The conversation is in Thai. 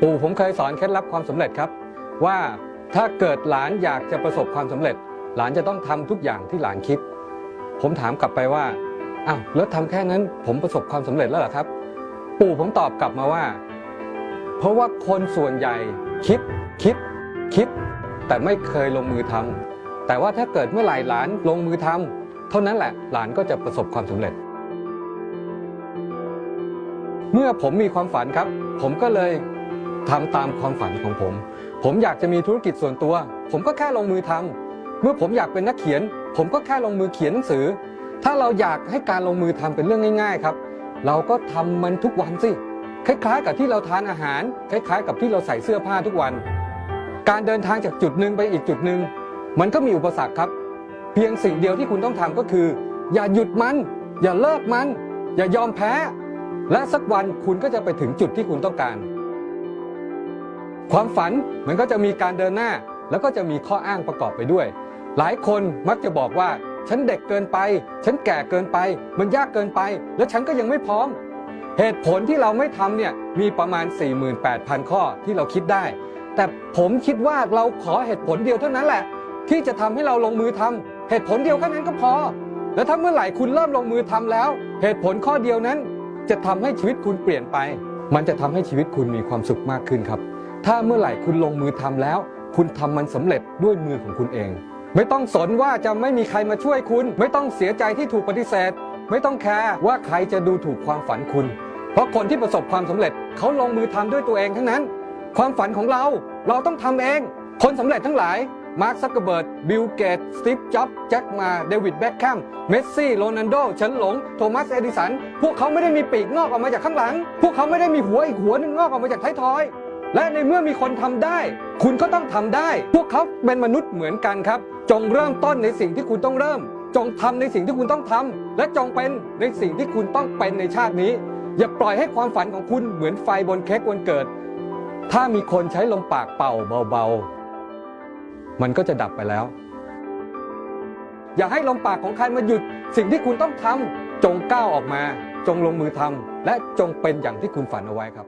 ปู่ผมเคยสอนเคล็ดลับความสำเร็จครับ ว่าถ้าเกิดหลานอยากจะประสบความสำเร็จ หลานจะต้องทำทุกอย่างที่หลานคิด ผมถามกลับไปว่าอ้าวแล้วทำแค่นั้นผมประสบความสำเร็จแล้วหรอครับ ปู่ผมตอบกลับมาว่า เพราะว่าคนส่วนใหญ่คิดคิดคิด แต่ไม่เคยลงมือทำแต่ว่าถ้าเกิดเมื่อไหร่หลานลงมือทำเท่านั้นแหละหลานก็จะประสบความสำเร็จ เมื่อผมมีความฝันครับ ผมก็เลย ทำตามความฝันของผม ผมอยากจะมีธุรกิจส่วนตัว ผมก็แค่ลงมือทำเมื่อผมอยากเป็นนักเขียน ผมก็แค่ลงมือเขียนหนังสือ ถ้าเราอยากให้การลงมือทำเป็นเรื่องง่าย ๆ ครับ เราก็ทำมันทุกวันสิคล้ายๆ กับที่เราทานอาหาร คล้าย ๆ กับที่เราใส่เสื้อผ้าทุกวัน การเดินทางจากจุดหนึ่งไปอีกจุดหนึ่งมันก็มีอุปสรรคครับ เพียงสิ่งเดียวที่คุณต้องทำก็คือ อย่าหยุดมัน อย่าเลิกมัน อย่ายอมแพ้ และสักวันคุณก็จะไปถึงจุดที่คุณต้องการ ความฝันมันก็จะมีการเดินหน้า แล้วก็จะมีข้ออ้างประกอบไปด้วย หลายคนมักจะบอกว่า ฉันเด็กเกินไป ฉันแก่เกินไป มันยากเกินไป และฉันก็ยังไม่พร้อม เหตุผลที่เราไม่ทำเนี่ยมีประมาณ 48,000 ข้อที่เราคิดได้ แต่ผมคิดว่าเราขอเหตุผลเดียวเท่านั้นแหละ ที่จะทำให้เราลงมือทำเหตุผลเดียวแค่นั้นก็พอ แล้วถ้าเมื่อไหร่คุณเริ่มลงมือทำแล้ว เหตุผลข้อเดียวนั้น จะทำให้ชีวิตคุณเปลี่ยนไป มันจะทำให้ชีวิตคุณมีความสุขมากขึ้นครับ ถ้าเมื่อไหร่คุณลงมือทำแล้ว คุณทำมันสำเร็จด้วยมือของคุณเอง ไม่ต้องสนว่าจะไม่มีใครมาช่วยคุณ ไม่ต้องเสียใจที่ถูกปฏิเสธ ไม่ต้องแคร์ว่าใครจะดูถูกความฝันคุณ เพราะคนที่ประสบความสำเร็จเขาลงมือทำด้วยตัวเองทั้งนั้น ความฝันของเราเราต้องทำเอง คนสำเร็จทั้งหลายมาร์คซักเกอร์เบิร์ดบิลเกตสตีฟจ็อบส์แจ็คมาเดวิดแบ็คแคมเมสซี่โรนัลโดเฉินหลง โทมัสเอดิสัน พวกเขาไม่ได้มีปีกงอกออกมาจากข้างหลัง พวกเขาไม่ได้มีหัวอีกหัวนึงงอกออกมาจากท้ายทอย และในเมื่อมีคนทำได้ คุณก็ต้องทำได้ พวกเขาเป็นมนุษย์เหมือนกันครับ จงเริ่มต้นในสิ่งที่คุณต้องเริ่ม จงทำในสิ่งที่คุณต้องทำและจงเป็นในสิ่งที่คุณต้องเป็นในชาตินี้ อย่าปล่อยให้ความฝันของคุณเหมือนไฟบนเค้กวันเกิด ถ้ามีคนใช้ลมปากเป่าเบาๆ มันก็จะดับไปแล้ว อย่าให้ลมปากของใครมาหยุดสิ่งที่คุณต้องทำจงก้าวออกมา จงลงมือทำและจงเป็นอย่างที่คุณฝันเอาไว้ครับ